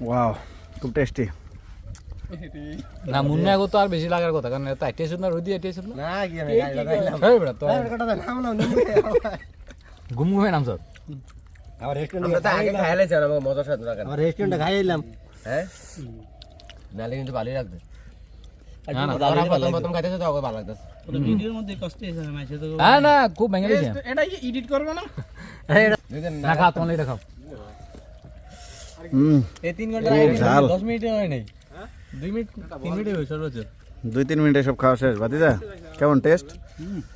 Wow খুব tasty না মুন্না আগো তো আর বেশি লাগার কথা কারণ তাই টেস্ট না রোদি টেস্ট না। না কি আমি গাইলা গাইলাম হেই বেটা তো নাম নাম ঘুম ঘুমে নাম স্যার আমার রেস্টুরেন্টে তো আগে খাইলে চান আমাকে মজার সাথে রাখেন আমার রেস্টুরেন্টে খাইলাম। হ্যাঁ? নালে কিন্তু ভালোই লাগবে খুব ভেঙে দিয়েছে এটা এডিট করবে না? খা তোমার এটা খাও হুম এই হয় নাই। দুই মিনিট তিন মিনিটে হয়েছে সর্বোচ্চ। দুই তিন মিনিটে সব খাওয়া শেষ। কেমন টেস্ট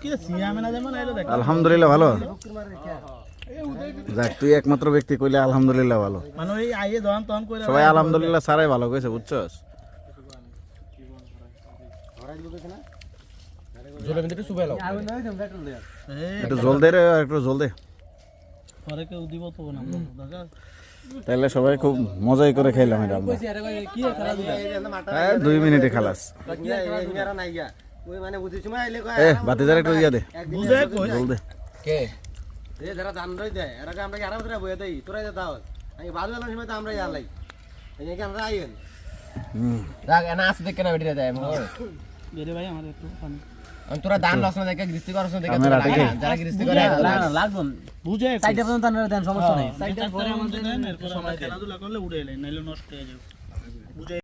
কি সিয়ামে না যেমন আইলো দেখ। আলহামদুলিল্লাহ ভালো। যাক তুই একমাত্র ব্যক্তি কইলে আলহামদুলিল্লাহ ভালো। মানে ওই আইয়ে দহন তহন করে সবাই আলহামদুলিল্লাহ সারাই ভালো কইছে বুঝছস? একটু জল দে রে একটু জল দে। পরে কেউ দিব তো না। তাহলে সবাই খুব মজাই করে খাইলাম এটা আমরা। হ্যাঁ, দুই মিনিটে খালাস। ওই মানে বাতিদার একটু ইয়া দে। কে? এ যারা দান রই দেয় এরা আমরা কি আরাম করে বইয়া দেই? তোরাই দে দাও আমি সময় তো আমরা ইয়ালাই এই কি আমরা আইয়েন রাগ এনা আসতে দেখে না বেরিয়ে মোর বেরে ভাই আমার একটু পানি। তোরা দান লস না দেখে গৃষ্টি করছ দেখে ক্যামেরা লাগে যারা গৃষ্টি করে লাগবো। বুঝে সাইডে পর্যন্ত দেন সমস্যা নাই। সাইডে পরে আমাদের আমরা খেলাধুলা করলে উড়ে নাইলে নষ্ট হয়ে যাবে। বুঝে